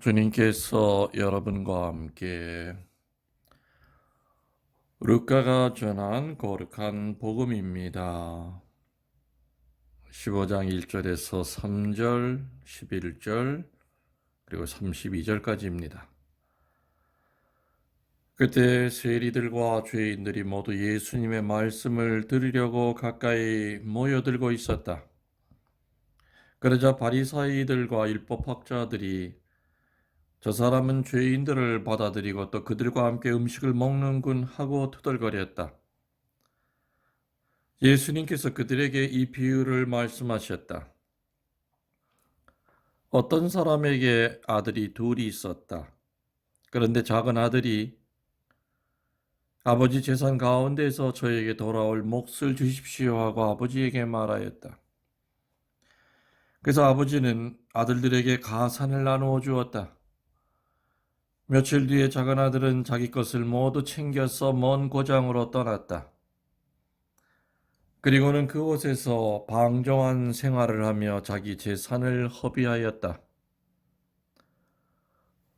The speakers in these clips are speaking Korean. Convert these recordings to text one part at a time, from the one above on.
주님께서 여러분과 함께 루카가 전한 거룩한 복음입니다. 15장 1절에서 3절, 11절, 그리고 32절까지입니다. 그때 세리들과 죄인들이 모두 예수님의 말씀을 들으려고 가까이 모여들고 있었다. 그러자 바리사이들과 율법학자들이 저 사람은 죄인들을 받아들이고 또 그들과 함께 음식을 먹는군 하고 투덜거렸다. 예수님께서 그들에게 이 비유를 말씀하셨다. 어떤 사람에게 아들이 둘이 있었다. 그런데 작은 아들이 아버지 재산 가운데서 저에게 돌아올 몫을 주십시오 하고 아버지에게 말하였다. 그래서 아버지는 아들들에게 가산을 나누어 주었다. 며칠 뒤에 작은 아들은 자기 것을 모두 챙겨서 먼 고장으로 떠났다. 그리고는 그곳에서 방종한 생활을 하며 자기 재산을 허비하였다.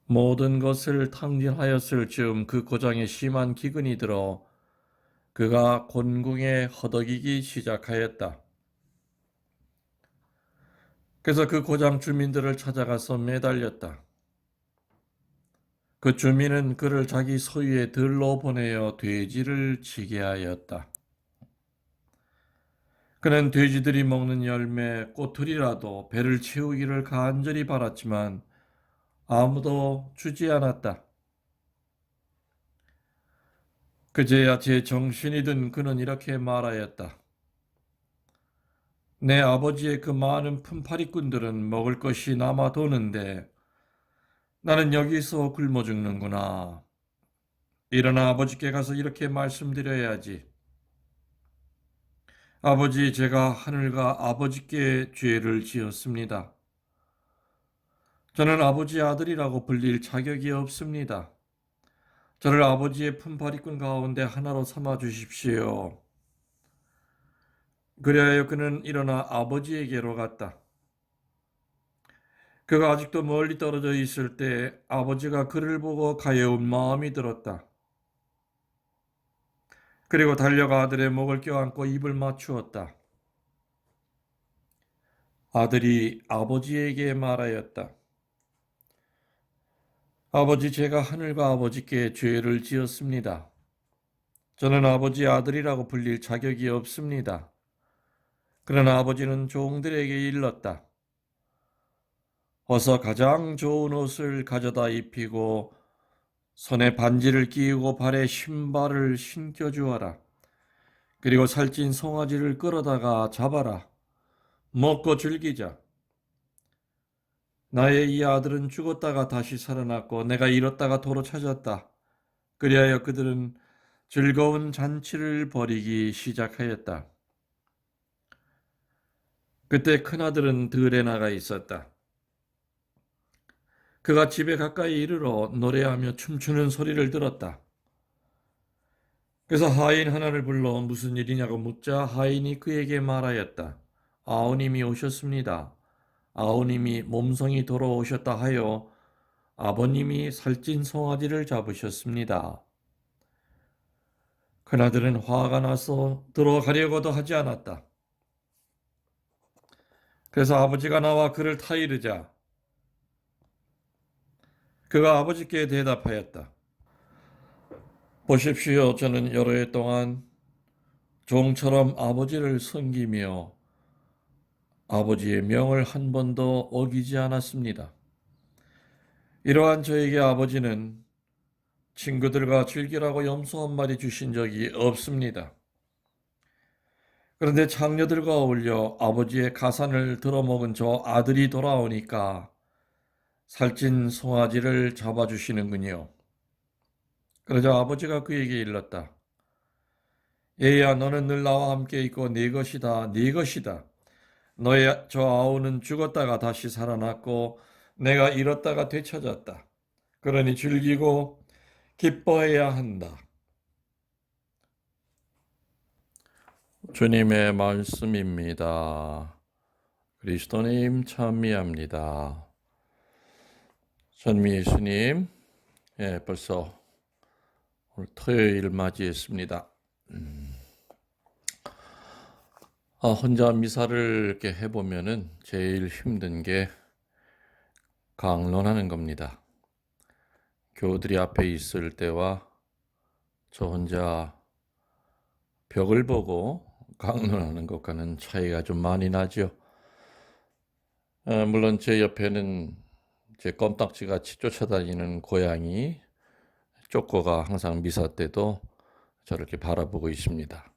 모든 것을 탕진하였을 즈음 그 고장에 심한 기근이 들어 그가 곤궁에 허덕이기 시작하였다. 그래서 그 고장 주민들을 찾아가서 매달렸다. 그 주민은 그를 자기 소유의 들로 보내어 돼지를 치게 하였다. 그는 돼지들이 먹는 열매, 꼬투리라도 배를 채우기를 간절히 바랐지만 아무도 주지 않았다. 그제야 제 정신이 든 그는 이렇게 말하였다. 내 아버지의 그 많은 품팔이꾼들은 먹을 것이 남아 도는데 나는 여기서 굶어 죽는구나. 일어나 아버지께 가서 이렇게 말씀드려야지. 아버지, 제가 하늘과 아버지께 죄를 지었습니다. 저는 아버지 아들이라고 불릴 자격이 없습니다. 저를 아버지의 품팔이꾼 가운데 하나로 삼아 주십시오. 그리하여 그는 일어나 아버지에게로 갔다. 그가 아직도 멀리 떨어져 있을 때 아버지가 그를 보고 가여운 마음이 들었다. 그리고 달려가 아들의 목을 껴안고 입을 맞추었다. 아들이 아버지에게 말하였다. 아버지, 제가 하늘과 아버지께 죄를 지었습니다. 저는 아버지 아들이라고 불릴 자격이 없습니다. 그러나 아버지는 종들에게 일렀다. 어서 가장 좋은 옷을 가져다 입히고 손에 반지를 끼우고 발에 신발을 신겨 주어라. 그리고 살찐 송아지를 끌어다가 잡아라. 먹고 즐기자. 나의 이 아들은 죽었다가 다시 살아났고 내가 잃었다가 도로 찾았다. 그리하여 그들은 즐거운 잔치를 벌이기 시작하였다. 그때 큰아들은 들에 나가 있었다. 그가 집에 가까이 이르러 노래하며 춤추는 소리를 들었다. 그래서 하인 하나를 불러 무슨 일이냐고 묻자 하인이 그에게 말하였다. 아우님이 오셨습니다. 아우님이 몸성이 돌아오셨다 하여 아버님이 살찐 송아지를 잡으셨습니다. 큰아들은 화가 나서 들어가려고도 하지 않았다. 그래서 아버지가 나와 그를 타이르자 그가 아버지께 대답하였다. 보십시오. 저는 여러 해 동안 종처럼 아버지를 섬기며 아버지의 명을 한 번도 어기지 않았습니다. 이러한 저에게 아버지는 친구들과 즐기라고 염소 한 마리 주신 적이 없습니다. 그런데 장녀들과 어울려 아버지의 가산을 들어먹은 저 아들이 돌아오니까 살찐 송아지를 잡아주시는군요. 그러자 아버지가 그에게 일렀다. 얘야 너는 늘 나와 함께 있고 네 것이다 네 것이다. 너의 저 아우는 죽었다가 다시 살아났고 내가 잃었다가 되찾았다. 그러니 즐기고 기뻐해야 한다. 주님의 말씀입니다. 그리스도님 참미합니다. 전미 예수님, 예, 벌써 오늘 토요일 맞이했습니다. 음. 아, 혼자 미사를 이렇게 해보면은 제일 힘든 게 강론하는 겁니다. 교우들이 앞에 있을 때와 저 혼자 벽을 보고 강론하는 것과는 차이가 좀 많이 나죠. 아, 물론 제 옆에는 제 껌딱지 같이 쫓아다니는 고양이 쪼꼬가 항상 미사 때도 저를 이렇게 바라보고 있습니다.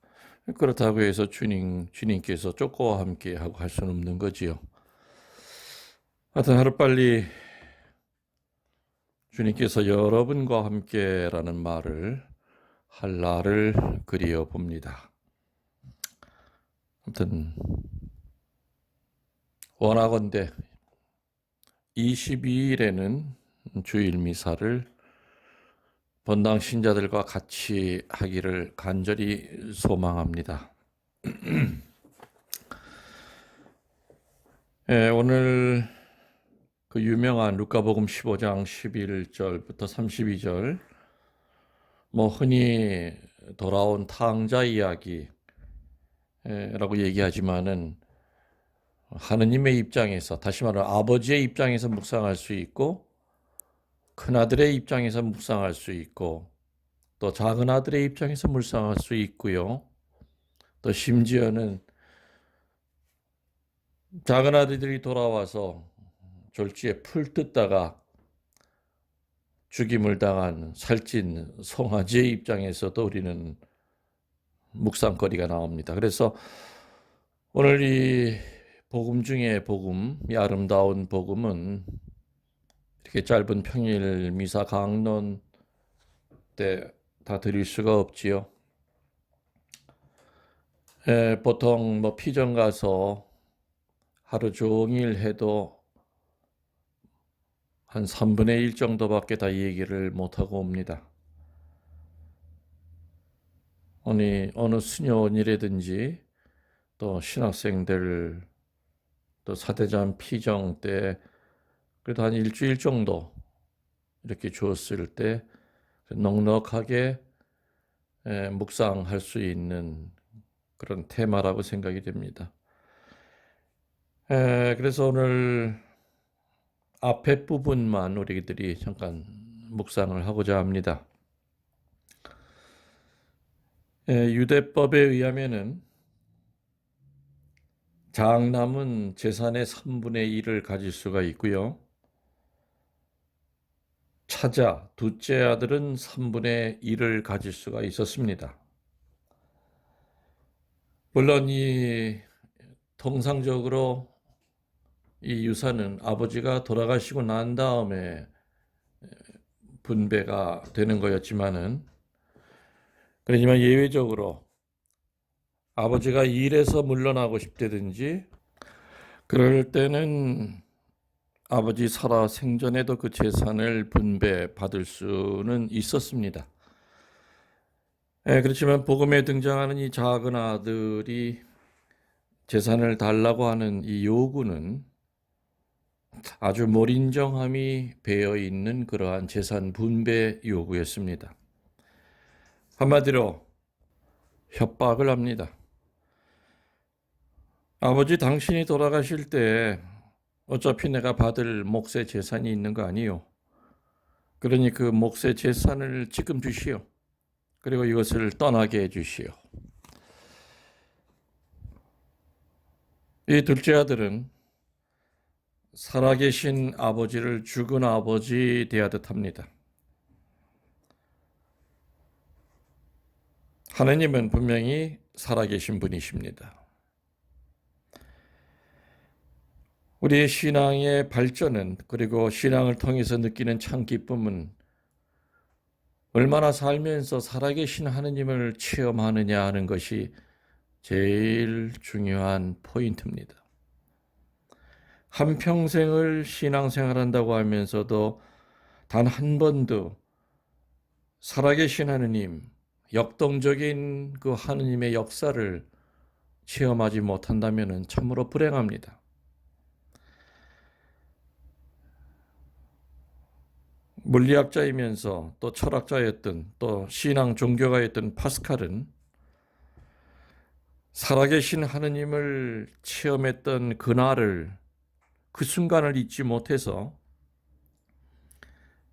그렇다고 해서 주님, 주님께서 쪼꼬와 함께 하고 할 수는 없는 거지요. 하여튼 하루빨리 주님께서 여러분과 함께라는 말을 할 날을 그리어 봅니다. 아무튼 원하건대 22일에는 주일 미사를 본당 신자들과 같이 하기를 간절히 소망합니다. 예, 오늘 그 유명한 루카복음 15장 11절부터 32절 뭐 흔히 돌아온 탕자 이야기라고 얘기하지만은 하느님의 입장에서 다시 말하면 아버지의 입장에서 묵상할 수 있고 큰아들의 입장에서 묵상할 수 있고 또 작은 아들의 입장에서 묵상할 수 있고요. 또 심지어는 작은 아들들이 돌아와서 졸지에 풀 뜯다가 죽임을 당한 살찐 송아지의 입장에서도 우리는 묵상거리가 나옵니다. 그래서 오늘 이 복음 중에 복음, 이 아름다운 복음은 이렇게 짧은 평일 미사 강론 때 다 드릴 수가 없지요. 에, 보통 뭐 피정 가서 하루 종일 해도 한 3분의 1 정도밖에 다 얘기를 못하고 옵니다. 어느, 어느 수녀원이라든지 또 신학생들 또 사대전 피정 때 그래도 한 일주일 정도 이렇게 주었을 때 넉넉하게 묵상할 수 있는 그런 테마라고 생각이 됩니다. 그래서 오늘 앞에 부분만 우리들이 잠깐 묵상을 하고자 합니다. 유대법에 의하면은 장남은 재산의 3분의 1을 가질 수가 있고요. 차자, 둘째 아들은 3분의 1을 가질 수가 있었습니다. 물론 이 통상적으로 이 유산은 아버지가 돌아가시고 난 다음에 분배가 되는 거였지만은 그렇지만 예외적으로 아버지가 일에서 물러나고 싶다든지 그럴 때는 아버지 살아 생전에도 그 재산을 분배받을 수는 있었습니다. 예, 그렇지만 복음에 등장하는 이 작은 아들이 재산을 달라고 하는 이 요구는 아주 몰인정함이 배어 있는 그러한 재산 분배 요구였습니다. 한마디로 협박을 합니다. 아버지 당신이 돌아가실 때 어차피 내가 받을 몫의 재산이 있는 거 아니요. 그러니 그 몫의 재산을 지금 주시오. 그리고 이것을 떠나게 해 주시오. 이 둘째 아들은 살아계신 아버지를 죽은 아버지 대하듯 합니다. 하느님은 분명히 살아계신 분이십니다. 우리의 신앙의 발전은 그리고 신앙을 통해서 느끼는 참 기쁨은 얼마나 살면서 살아계신 하느님을 체험하느냐 하는 것이 제일 중요한 포인트입니다. 한평생을 신앙생활한다고 하면서도 단 한 번도 살아계신 하느님, 역동적인 그 하느님의 역사를 체험하지 못한다면 참으로 불행합니다. 물리학자이면서 또 철학자였던 또 신앙 종교가였던 파스칼은 살아계신 하느님을 체험했던 그날을 그 순간을 잊지 못해서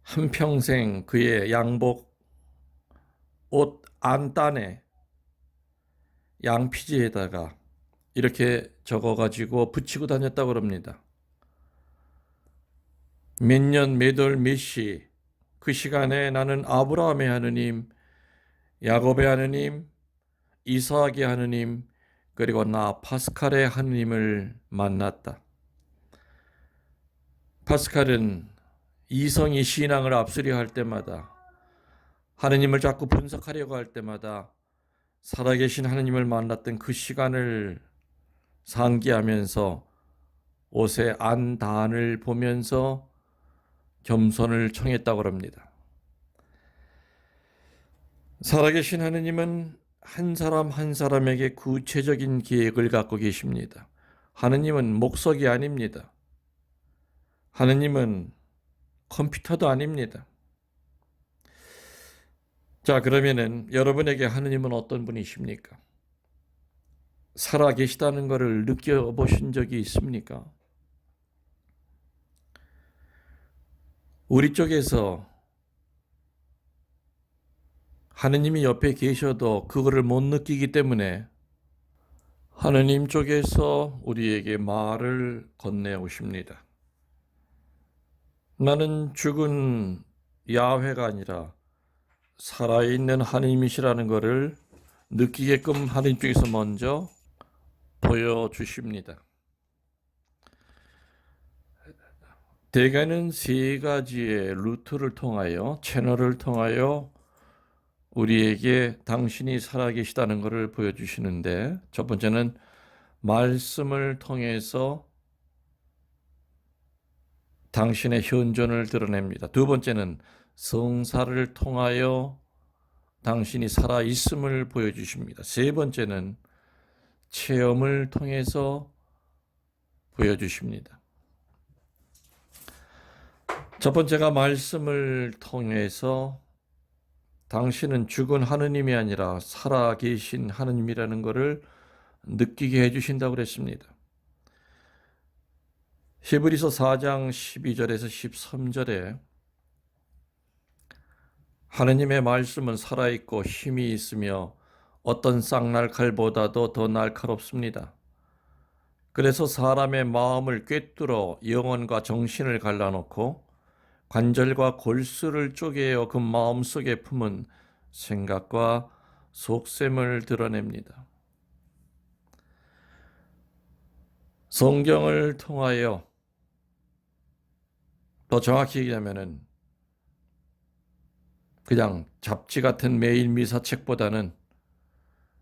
한평생 그의 양복 옷 안단에 양피지에다가 이렇게 적어가지고 붙이고 다녔다고 합니다. 몇 년, 몇 월, 몇 시, 그 시간에 나는 아브라함의 하느님, 야곱의 하느님, 이삭의 하느님, 그리고 나 파스칼의 하느님을 만났다. 파스칼은 이성이 신앙을 앞서려 할 때마다 하느님을 자꾸 분석하려고 할 때마다 살아계신 하느님을 만났던 그 시간을 상기하면서 옷의 안단을 보면서 겸손을 청했다고 합니다. 살아계신 하느님은 한 사람 한 사람에게 구체적인 계획을 갖고 계십니다. 하느님은 목석이 아닙니다. 하느님은 컴퓨터도 아닙니다. 자, 그러면은 여러분에게 하느님은 어떤 분이십니까? 살아 계시다는 것을 느껴보신 적이 있습니까? 우리 쪽에서 하느님이 옆에 계셔도 그거를 못 느끼기 때문에 하느님 쪽에서 우리에게 말을 건네오십니다. 나는 죽은 야훼가 아니라 살아있는 하느님이시라는 것을 느끼게끔 하느님 쪽에서 먼저 보여주십니다. 대개는 세 가지의 루트를 통하여 채널을 통하여 우리에게 당신이 살아계시다는 것을 보여주시는데 첫 번째는 말씀을 통해서 당신의 현존을 드러냅니다. 두 번째는 성사를 통하여 당신이 살아 있음을 보여주십니다. 세 번째는 체험을 통해서 보여주십니다. 첫 번째가 말씀을 통해서 당신은 죽은 하느님이 아니라 살아 계신 하느님이라는 것을 느끼게 해 주신다고 그랬습니다. 히브리서 4장 12절에서 13절에 하느님의 말씀은 살아 있고 힘이 있으며 어떤 쌍날 칼보다도 더 날카롭습니다. 그래서 사람의 마음을 꿰뚫어 영혼과 정신을 갈라놓고 관절과 골수를 쪼개어 그 마음속에 품은 생각과 속셈을 드러냅니다. 성경을 통하여 더 정확히 얘기하면은 그냥 잡지 같은 매일 미사책보다는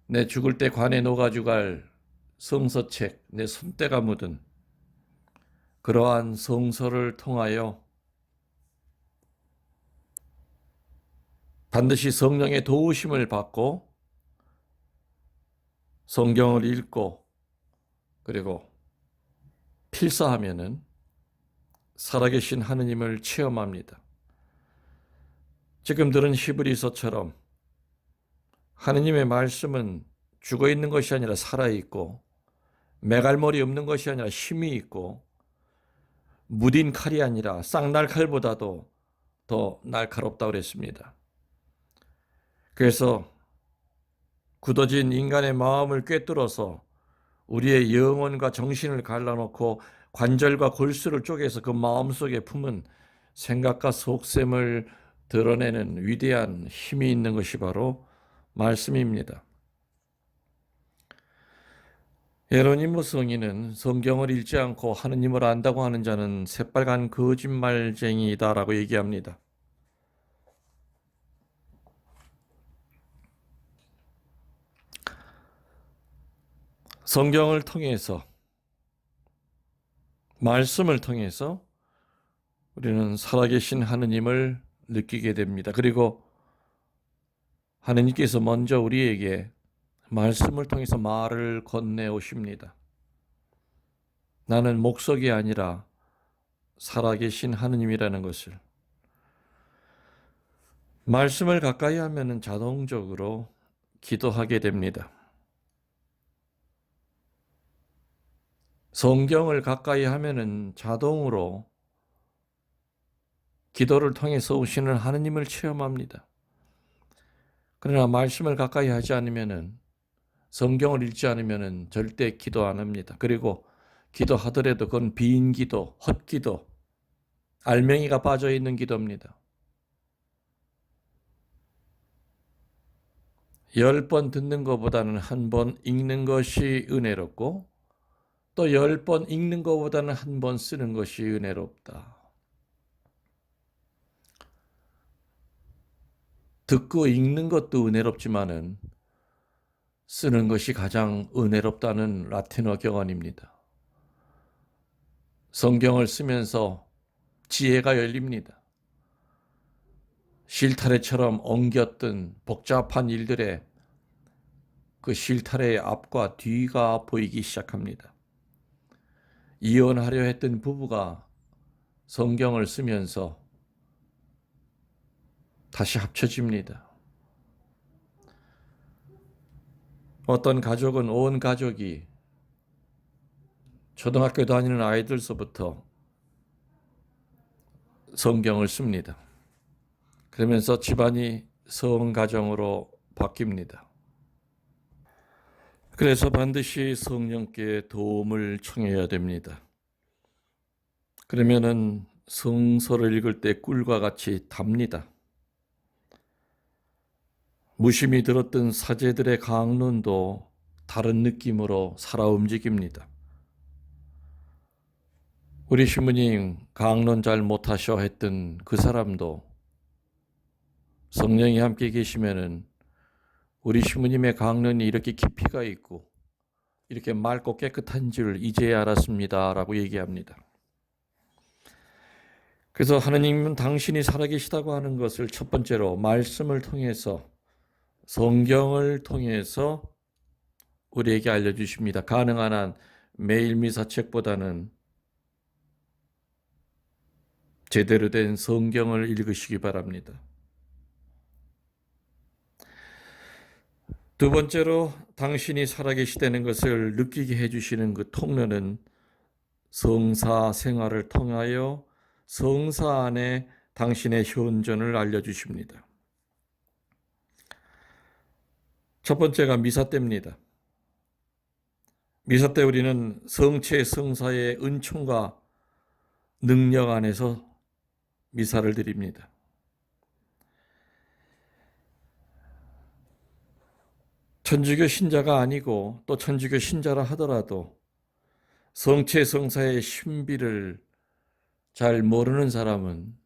내 죽을 때 관에 놓아가지고 갈 성서책, 내 손때가 묻은 그러한 성서를 통하여 반드시 성령의 도우심을 받고 성경을 읽고 그리고 필사하면은 살아계신 하느님을 체험합니다. 지금 들은 히브리서처럼 하느님의 말씀은 죽어 있는 것이 아니라 살아 있고 매갈머리 없는 것이 아니라 힘이 있고 무딘 칼이 아니라 쌍날 칼보다도 더 날카롭다고 그랬습니다. 그래서 굳어진 인간의 마음을 꿰뚫어서 우리의 영혼과 정신을 갈라놓고 관절과 골수를 쪼개서 그 마음속에 품은 생각과 속셈을 드러내는 위대한 힘이 있는 것이 바로 말씀입니다. 예로니모 성인은 성경을 읽지 않고 하느님을 안다고 하는 자는 새빨간 거짓말쟁이다라고 얘기합니다. 성경을 통해서 말씀을 통해서 우리는 살아계신 하느님을 느끼게 됩니다. 그리고 하느님께서 먼저 우리에게 말씀을 통해서 말을 건네 오십니다. 나는 목석이 아니라 살아계신 하느님이라는 것을 말씀을 가까이 하면은 자동적으로 기도하게 됩니다. 성경을 가까이 하면은 자동으로 기도를 통해서 오시는 하느님을 체험합니다. 그러나 말씀을 가까이 하지 않으면은 성경을 읽지 않으면은 절대 기도 안 합니다. 그리고 기도하더라도 그건 빈 기도, 헛기도, 알맹이가 빠져 있는 기도입니다. 열 번 듣는 것보다는 한 번 읽는 것이 은혜롭고 또 열 번 읽는 것보다는 한 번 쓰는 것이 은혜롭다. 듣고 읽는 것도 은혜롭지만은 쓰는 것이 가장 은혜롭다는 라틴어 경언입니다. 성경을 쓰면서 지혜가 열립니다. 실타래처럼 엉겼던 복잡한 일들에 그 실타래의 앞과 뒤가 보이기 시작합니다. 이혼하려 했던 부부가 성경을 쓰면서 다시 합쳐집니다. 어떤 가족은 온 가족이 초등학교 다니는 아이들서부터 성경을 씁니다. 그러면서 집안이 성가정으로 바뀝니다. 그래서 반드시 성령께 도움을 청해야 됩니다. 그러면은 성서를 읽을 때 꿀과 같이 답니다. 무심히 들었던 사제들의 강론도 다른 느낌으로 살아 움직입니다. 우리 신부님 강론 잘 못하셔 했던 그 사람도 성령이 함께 계시면은 우리 신부님의 강론이 이렇게 깊이가 있고 이렇게 맑고 깨끗한 줄 이제야 알았습니다라고 얘기합니다. 그래서 하느님은 당신이 살아계시다고 하는 것을 첫 번째로 말씀을 통해서 성경을 통해서 우리에게 알려주십니다. 가능한 한 매일 미사책보다는 제대로 된 성경을 읽으시기 바랍니다. 두 번째로 당신이 살아계시다는 것을 느끼게 해주시는 그 통로는 성사 생활을 통하여 성사 안에 당신의 현존을 알려주십니다. 첫 번째가 미사 때입니다. 미사 때 우리는 성체 성사의 은총과 능력 안에서 미사를 드립니다. 천주교 신자가 아니고 또 천주교 신자라 하더라도 성체 성사의 신비를 잘 모르는 사람은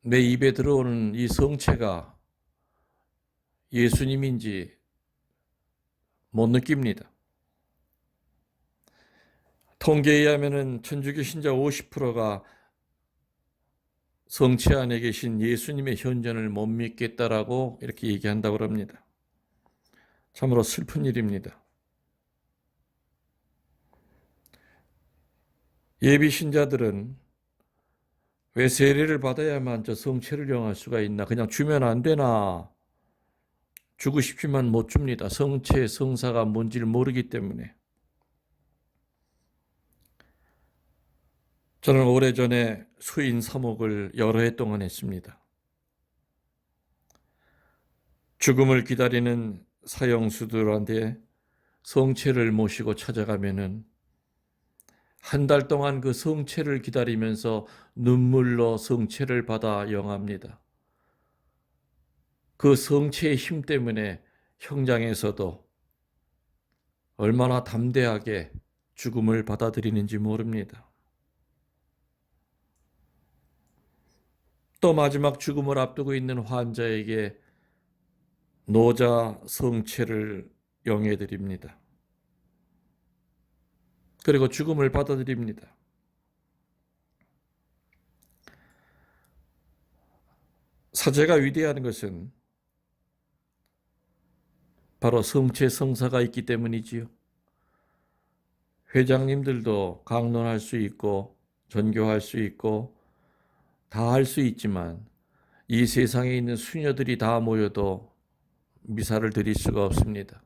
내 입에 들어오는 이 성체가 예수님인지 못 느낍니다. 통계에 의하면 천주교 신자 50%가 성체 안에 계신 예수님의 현존을 못 믿겠다라고 이렇게 얘기한다고 합니다. 참으로 슬픈 일입니다. 예비 신자들은 왜 세례를 받아야만 저 성체를 영할 수가 있나? 그냥 주면 안 되나? 주고 싶지만 못 줍니다. 성체, 성사가 뭔지를 모르기 때문에. 저는 오래전에 수인 사목을 여러 해 동안 했습니다. 죽음을 기다리는 사형수들한테 성체를 모시고 찾아가면은 한 달 동안 그 성체를 기다리면서 눈물로 성체를 받아 영합니다. 그 성체의 힘 때문에 형장에서도 얼마나 담대하게 죽음을 받아들이는지 모릅니다. 또 마지막 죽음을 앞두고 있는 환자에게 노자 성체를 영해 드립니다. 그리고 죽음을 받아들입니다. 사제가 위대한 것은 바로 성체 성사가 있기 때문이지요. 회장님들도 강론할 수 있고 전교할 수 있고 다 할 수 있지만 이 세상에 있는 수녀들이 다 모여도 미사를 드릴 수가 없습니다.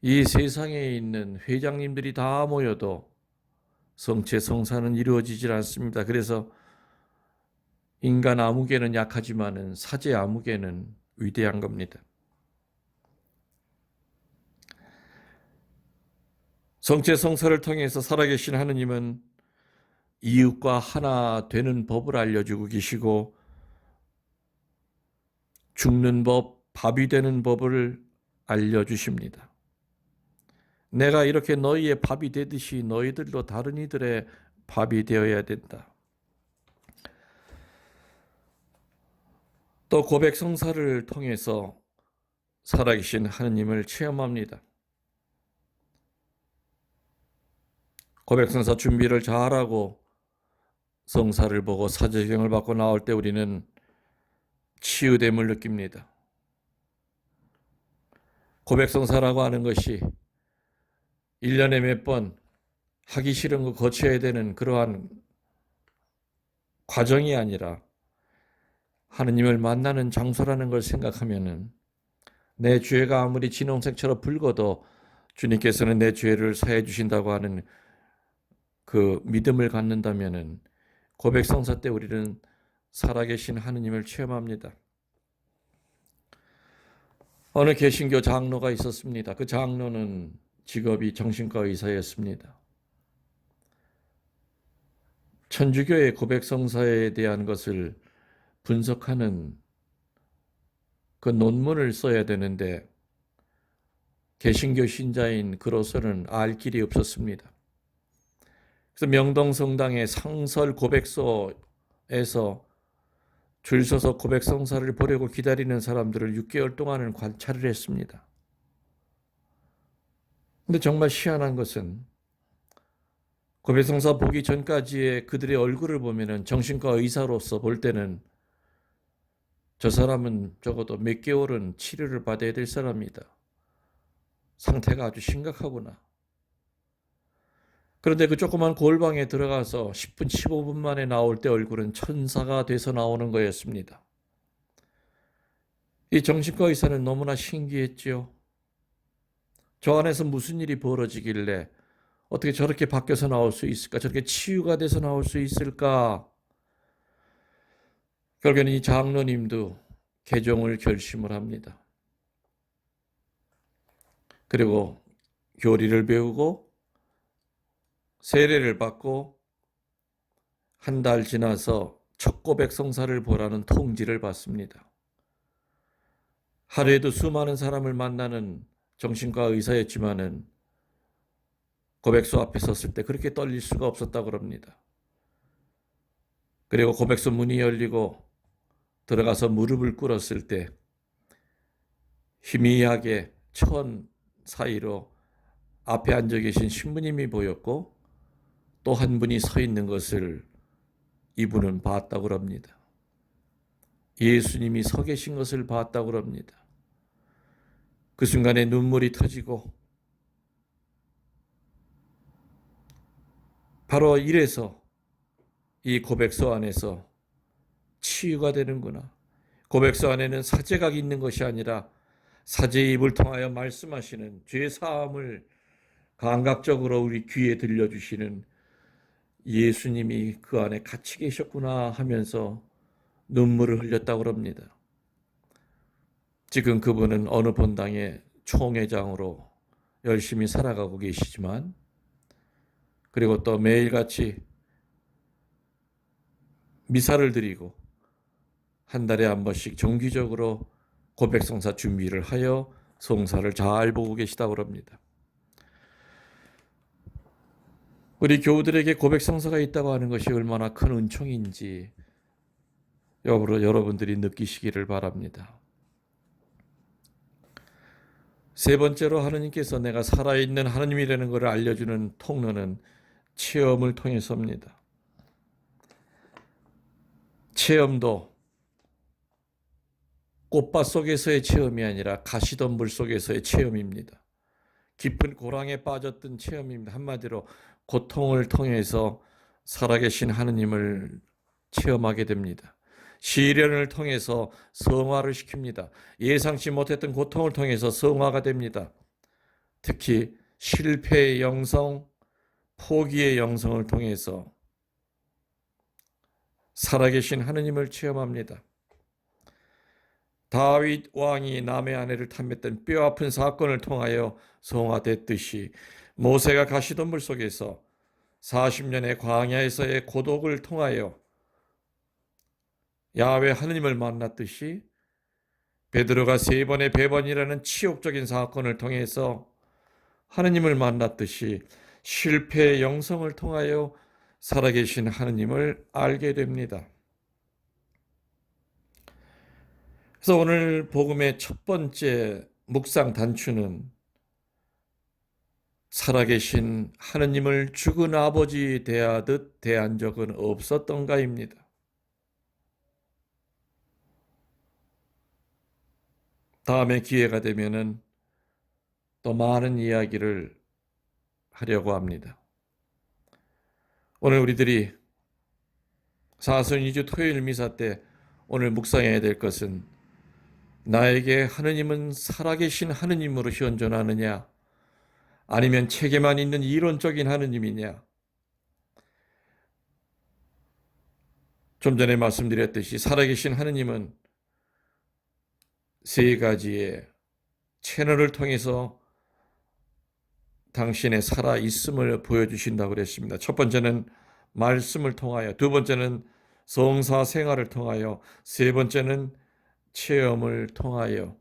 이 세상에 있는 회장님들이 다 모여도 성체 성사는 이루어지질 않습니다. 그래서 인간 아무개는 약하지만은 사제 아무개는 위대한 겁니다. 성체 성사를 통해서 살아계신 하느님은 이웃과 하나 되는 법을 알려주고 계시고 죽는 법, 밥이 되는 법을 알려주십니다. 내가 이렇게 너희의 밥이 되듯이 너희들도 다른 이들의 밥이 되어야 된다. 또 고백 성사를 통해서 살아계신 하느님을 체험합니다. 고백 성사 준비를 잘하고 성사를 보고 사제경을 받고 나올 때 우리는 치유됨을 느낍니다. 고백 성사라고 하는 것이 1년에 몇 번 하기 싫은 거 거쳐야 되는 그러한 과정이 아니라 하느님을 만나는 장소라는 걸 생각하면은 내 죄가 아무리 진홍색처럼 붉어도 주님께서는 내 죄를 사해 주신다고 하는 그 믿음을 갖는다면은 고백 성사 때 우리는 살아계신 하느님을 체험합니다. 어느 개신교 장로가 있었습니다. 그 장로는 직업이 정신과 의사였습니다. 천주교의 고백 성사에 대한 것을 분석하는 그 논문을 써야 되는데 개신교 신자인 그로서는 알 길이 없었습니다. 그래서 명동성당의 상설 고백소에서 줄 서서 고백 성사를 보려고 기다리는 사람들을 6개월 동안은 관찰을 했습니다. 근데 정말 희한한 것은 고백 성사 보기 전까지의 그들의 얼굴을 보면은 정신과 의사로서 볼 때는 저 사람은 적어도 몇 개월은 치료를 받아야 될 사람이다. 상태가 아주 심각하구나. 그런데 그 조그만 골방에 들어가서 10분, 15분 만에 나올 때 얼굴은 천사가 돼서 나오는 거였습니다. 이 정신과 의사는 너무나 신기했지요. 저 안에서 무슨 일이 벌어지길래 어떻게 저렇게 바뀌어서 나올 수 있을까? 저렇게 치유가 돼서 나올 수 있을까? 결국에는 이 장로님도 개종을 결심을 합니다. 그리고 교리를 배우고 세례를 받고 한 달 지나서 첫 고백 성사를 보라는 통지를 받습니다. 하루에도 수많은 사람을 만나는 정신과 의사였지만은 고백소 앞에 섰을 때 그렇게 떨릴 수가 없었다고 합니다. 그리고 고백소 문이 열리고 들어가서 무릎을 꿇었을 때 희미하게 천 사이로 앞에 앉아 계신 신부님이 보였고 또 한 분이 서 있는 것을 이분은 봤다고 합니다. 예수님이 서 계신 것을 봤다고 합니다. 그 순간에 눈물이 터지고 바로 이래서 이 고백서 안에서 치유가 되는구나. 고백서 안에는 사제가 있는 것이 아니라 사제의 입을 통하여 말씀하시는 죄 사함을 감각적으로 우리 귀에 들려주시는 예수님이 그 안에 같이 계셨구나 하면서 눈물을 흘렸다고 합니다. 지금 그분은 어느 본당의 총회장으로 열심히 살아가고 계시지만 그리고 또 매일같이 미사를 드리고 한 달에 한 번씩 정기적으로 고백 성사 준비를 하여 성사를 잘 보고 계시다고 합니다. 우리 교우들에게 고백 성사가 있다고 하는 것이 얼마나 큰 은총인지 여러분 여러분들이 느끼시기를 바랍니다. 세 번째로 하느님께서 내가 살아있는 하느님이라는 것을 알려주는 통로는 체험을 통해서입니다. 체험도 꽃밭 속에서의 체험이 아니라 가시던 물 속에서의 체험입니다. 깊은 고랑에 빠졌던 체험입니다. 한마디로 고통을 통해서 살아계신 하느님을 체험하게 됩니다. 시련을 통해서 성화를 시킵니다. 예상치 못했던 고통을 통해서 성화가 됩니다. 특히 실패의 영성, 포기의 영성을 통해서 살아계신 하느님을 체험합니다. 다윗 왕이 남의 아내를 탐했던 뼈아픈 사건을 통하여 성화됐듯이 모세가 가시덤불 속에서 40년의 광야에서의 고독을 통하여 야외 하느님을 만났듯이 베드로가 세 번의 배번이라는 치욕적인 사건을 통해서 하느님을 만났듯이 실패의 영성을 통하여 살아계신 하느님을 알게 됩니다. 그래서 오늘 복음의 첫 번째 묵상 단추는 살아계신 하느님을 죽은 아버지 대하듯 대한 적은 없었던가입니다. 다음에 기회가 되면은 또 많은 이야기를 하려고 합니다. 오늘 우리들이 사순 2주 토요일 미사 때 오늘 묵상해야 될 것은 나에게 하느님은 살아계신 하느님으로 현존하느냐 아니면 책에만 있는 이론적인 하느님이냐 좀 전에 말씀드렸듯이 살아계신 하느님은 세 가지의 채널을 통해서 당신의 살아 있음을 보여주신다고 그랬습니다. 첫 번째는 말씀을 통하여, 두 번째는 성사 생활을 통하여, 세 번째는 체험을 통하여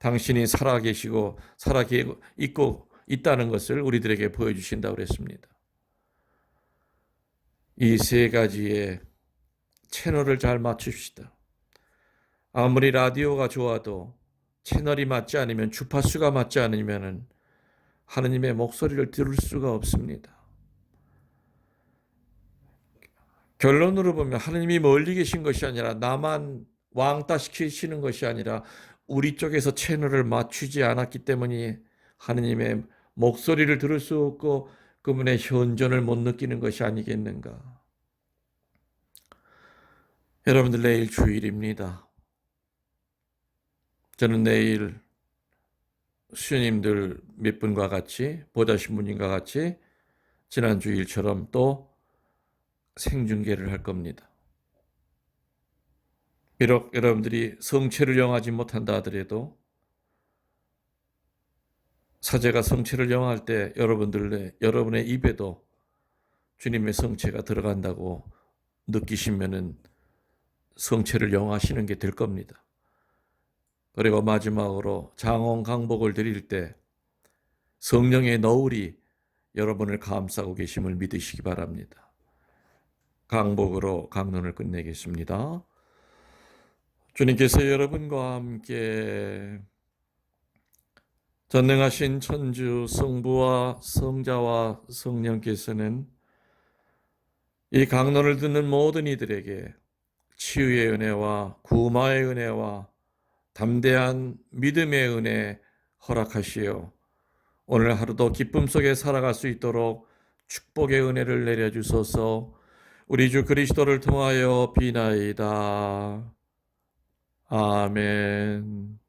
당신이 살아 계시고 살아 있고 있다는 것을 우리들에게 보여주신다고 그랬습니다. 이 세 가지의 채널을 잘 맞춥시다. 아무리 라디오가 좋아도 채널이 맞지 않으면 주파수가 맞지 않으면은 하느님의 목소리를 들을 수가 없습니다. 결론으로 보면 하느님이 멀리 계신 것이 아니라 나만 왕따 시키시는 것이 아니라 우리 쪽에서 채널을 맞추지 않았기 때문에 하느님의 목소리를 들을 수 없고 그분의 현존을 못 느끼는 것이 아니겠는가. 여러분들 내일 주일입니다. 저는 내일 수녀님들 몇 분과 같이 보다 신부님과 같이 지난 주일처럼 또 생중계를 할 겁니다. 비록 여러분들이 성체를 영하지 못한다 하더라도 사제가 성체를 영할 때 여러분들의 여러분의 입에도 주님의 성체가 들어간다고 느끼시면은 성체를 영하시는 게 될 겁니다. 그리고 마지막으로 장원 강복을 드릴 때 성령의 너울이 여러분을 감싸고 계심을 믿으시기 바랍니다. 강복으로 강론을 끝내겠습니다. 주님께서 여러분과 함께 전능하신 천주 성부와 성자와 성령께서는 이 강론을 듣는 모든 이들에게 치유의 은혜와 구마의 은혜와 담대한 믿음의 은혜 허락하시어 오늘 하루도 기쁨 속에 살아갈 수 있도록 축복의 은혜를 내려주소서 우리 주 그리스도를 통하여 비나이다. 아멘.